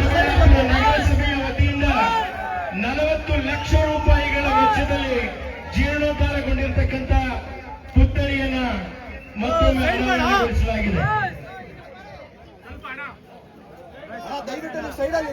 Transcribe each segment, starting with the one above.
ನಗರಸಭೆಯ ವತಿಯಿಂದ ನಲವತ್ತು ಲಕ್ಷ ರೂಪಾಯಿಗಳ ವೆಚ್ಚದಲ್ಲಿ ಜೀರ್ಣೋದ್ಧಾರಗೊಂಡಿರ್ತಕ್ಕಂಥ ಪುತ್ಥಳಿಯನ್ನ ಮತ್ತೊಮ್ಮೆ ಅನಾವರಣಗೊಳಿಸಲಾಗಿದೆ. ದಯವಿಟ್ಟು ಸೈಡಲ್ಲಿ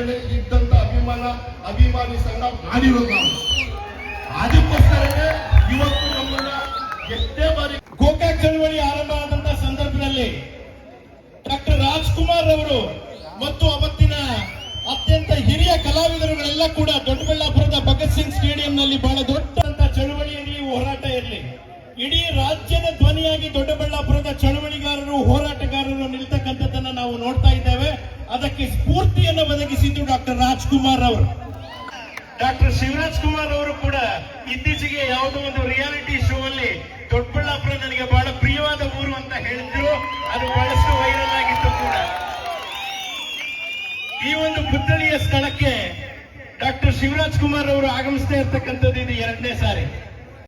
ಮೇಲೆ ಇದ್ದಂತ ಅಭಿಮಾನ, ಅಭಿಮಾನಿ ಸಂಘ ಮಾಡಿರೋದು ನಾವು. ಅದಕ್ಕೋಸ್ಕರನೇ ಇವತ್ತು ನಮ್ಮನ್ನ ಎಷ್ಟೇ ಬಾರಿ ಗೋಕಾಕ್ ಚಳವಳಿ ಆರಂಭ ಆದಂತ ಸಂದರ್ಭದಲ್ಲಿ ಡಾಕ್ಟರ್ ರಾಜ್ಕುಮಾರ್ ಅವರು ಮತ್ತು ಅವತ್ತಿನ ಅತ್ಯಂತ ಹಿರಿಯ ಕಲಾವಿದರುಗಳೆಲ್ಲ ಕೂಡ ದೊಡ್ಡಬಳ್ಳಾಪುರದ ಭಗತ್ ಸಿಂಗ್ ಸ್ಟೇಡಿಯಂನಲ್ಲಿ ಬಹಳ ದೊಡ್ಡಂತ ಚಳವಳಿ ಇರಲಿ ಹೋರಾಟ ಇರಲಿ. ಇಡೀ ರಾಜ್ಯದ ಧ್ವನಿಯಾಗಿ ದೊಡ್ಡಬಳ್ಳಾಪುರದ ಅದಕ್ಕೆ ಸ್ಫೂರ್ತಿಯನ್ನು ಒದಗಿಸಿದ್ದು ಡಾಕ್ಟರ್ ರಾಜ್ಕುಮಾರ್ ಅವರು. ಡಾಕ್ಟರ್ ಶಿವರಾಜ್ ಕುಮಾರ್ ಅವರು ಕೂಡ ಇತ್ತೀಚೆಗೆ ಯಾವುದೋ ಒಂದು ರಿಯಾಲಿಟಿ ಶೋ ಅಲ್ಲಿ ದೊಡ್ಡಬಳ್ಳಾಪುರ ನನಗೆ ಬಹಳ ಪ್ರಿಯವಾದ ಊರು ಅಂತ ಹೇಳಿದ್ರು. ಅದು ಬಹಳಷ್ಟು ವೈರಲ್ ಆಗಿತ್ತು ಕೂಡ. ಈ ಒಂದು ಪುತ್ಥಳಿಯ ಸ್ಥಳಕ್ಕೆ ಡಾಕ್ಟರ್ ಶಿವರಾಜ್ ಕುಮಾರ್ ಅವರು ಆಗಮಿಸ್ತಾ ಇರ್ತಕ್ಕಂಥದ್ದು ಇದು ಎರಡನೇ ಸಾರಿ.